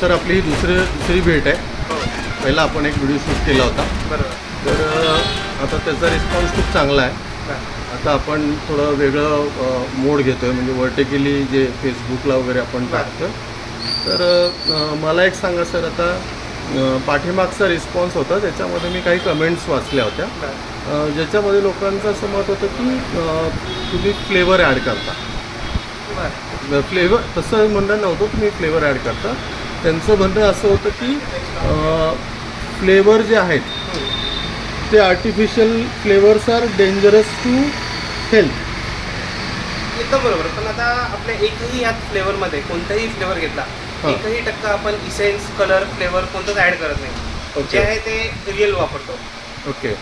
Sir आपली ही दुसरी दुसरी भेट आहे. पहिला आपण एक व्हिडिओ शूट केला होता. बरोबर तर आता त्याचा रिस्पॉन्स खूप चांगला आहे. आता आपण थोडं वेगळं मोड घेतो आहे म्हणजे वर्टिकली जे फेसबुकला वगैरे आपण टाकतो तर मला एक सांगा सर आता पाठीमागचा रिस्पॉन्स होता. त्याच्यामध्ये मी काही कमेंट्स वाचल्या होत्या. ज्याच्यामध्ये लोकांचं असं मत होतं की तुम्ही फ्लेवर ॲड करता. फ्लेवर तसं म्हणणं नव्हतं तुम्ही फ्लेवर ॲड करता. त्यांचं म्हणणं असं होतं की फ्लेवर जे आहेत ते artificial flavours are dangerous to health एकदम बरोबर. पण आता आपल्या एकही यात फ्लेवरमध्ये कोणताही फ्लेवर घेतला हा. एकही टक्का आपण इसेन्स कलर फ्लेवर कोणतंच ऍड करत नाही. जे आहे ते रिअल वापरतो. ओके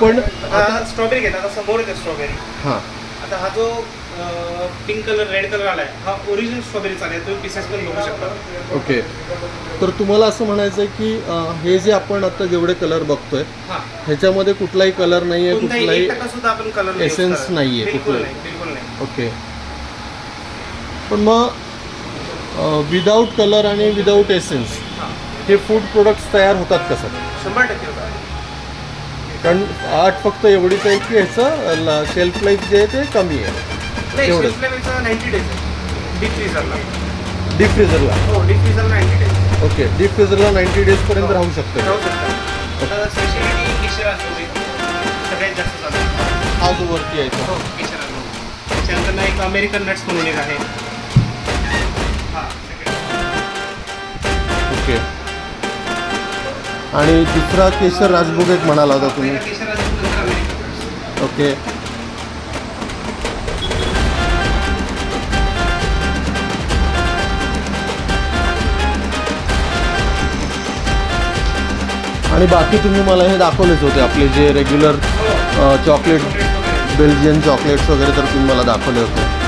पण आता आता स्ट्रॉबेरी घेतला आता समोर येते स्ट्रॉबेरी हां. आता हा जो पिंक कलर रेड कलर आलाय हा ओरिजिनल स्ट्रॉबेरी चालेल तुम्ही पिसेस पण बघू शकता. ओके. तर तुम्हाला असं म्हणायचं आहे की अ, हे जे आपण आता जेवढे कलर बघतोय हा. ह्याच्यामध्ये कुठलाही कलर नाही आहे कोणताही कुठलाही एक टक्का सुद्धा आपण कलर essence नाहीये बिलकुल. नाही बिलकुल नाही. ओके. पण मग विदाऊट कलर आणि विदाऊट एसेन्स हा. हे फूड प्रोडक्ट्स तयार होतात कसं शंभर टक्के होता कारण आठ फक्त एवढीच आहे की ह्याचं शेल्फ लाईफ जे आहे ते कमी आहे. नाही एवढं. शेल्फ लाईफचा नाईन्टी डेज डीप फ्रीजरला डीप फ्रीजरला हो डीप फ्रीजरला नाईन्टी डेज ओके डीप फ्रीजरला नाईन्टी डेजपर्यंत राहू शकतं. राहू शकता. स्पेशली केशर सगळ्यात जास्त चालतो. हा जो वरती आहे तो हो केशर असतो. त्याच्यानंतर ना एक अमेरिकन नट्स म्हणून एक आहे. हा. ओके आणि दुसरा केशर राजभोग एक म्हणाला होता तुम्ही. ओके. आणि बाकी तुम्ही मला हे दाखवलेच होते आपले जे रेग्युलर चॉकलेट बेल्जियन चॉकलेट्स वगैरे तर तुम्ही मला दाखवले होते.